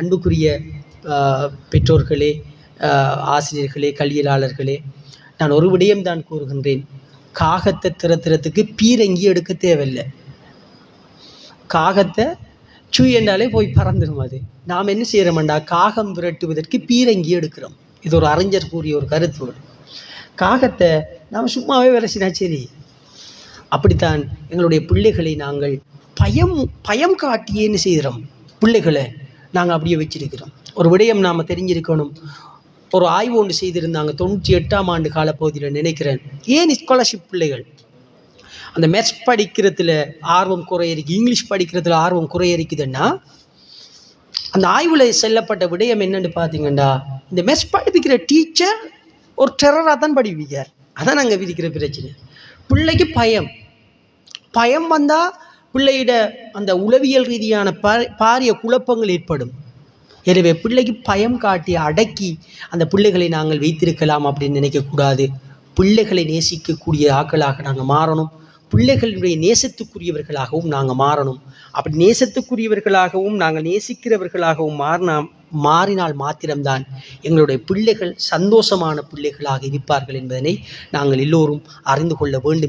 அன்புக்குரிய பெற்றோர்களே ஆசிரியர்களே கல்வியலாளர்களே நான் ஒரு விடயம் தான் கூறுகின்றேன். காகத்தை திறத்துறதுக்கு பீரங்கி எடுக்க தேவையில்லை. காகத்தை சு என்றாலே போய் பறந்துடும் அது. நாம் என்ன செய்கிறோம்டா காகம் விரட்டுவதற்கு பீரங்கி எடுக்கிறோம். இது ஒரு அறிஞர் கூறிய ஒரு கருத்து காகத்தை நாம் சும்மாவே விரசினா சரி. அப்படித்தான் எங்களுடைய பிள்ளைகளை நாங்கள் பயம் பயம் காட்டியே என்ன செய்கிறோம்? பிள்ளைகளை நாங்கள் அப்படியே வச்சிருக்கிறோம். ஒரு விடயம் நாம் தெரிஞ்சிருக்கணும். ஒரு ஆய்வு ஒன்று செய்திருந்தாங்க தொண்ணூற்றி எட்டாம் ஆண்டு காலப்பகுதியில் நினைக்கிறேன். ஏன் ஸ்காலர்ஷிப் பிள்ளைகள்? அந்த மேத்ஸ் படிக்கிறதுல ஆர்வம் குறையிருக்கு இங்கிலீஷ் படிக்கிறதுல ஆர்வம் குறையிருக்குதுன்னா அந்த ஆய்வில் செல்லப்பட்ட விடயம் என்னன்னு பார்த்தீங்கன்னா இந்த மெஸ் படிப்பிக்கிற டீச்சர் ஒரு டெரராக தான் படிப்பிக்கார் அதான் நாங்கள் விதிக்கிற பிரச்சனை. பிள்ளைக்கு பயம். பயம் வந்தால் பிள்ளையிட அந்த உளவியல் ரீதியான பா பாரிய குழப்பங்கள் ஏற்படும். எனவே பிள்ளைக்கு பயம் காட்டி அடக்கி அந்த பிள்ளைகளை நாங்கள் வைத்திருக்கலாம் அப்படின்னு நினைக்கக்கூடாது பிள்ளைகளை நேசிக்கக்கூடிய ஆக்களாக நாங்கள் மாறணும். பிள்ளைகளுடைய நேசத்துக்குரியவர்களாகவும் நாங்கள் மாறணும். அப்படி நேசத்துக்குரியவர்களாகவும் நாங்கள் நேசிக்கிறவர்களாகவும் மாறினா மாறினால் மாத்திரம்தான் எங்களுடைய பிள்ளைகள் சந்தோஷமான பிள்ளைகளாக இருப்பார்கள் என்பதனை நாங்கள் எல்லோரும் அறிந்து கொள்ள வேண்டும்.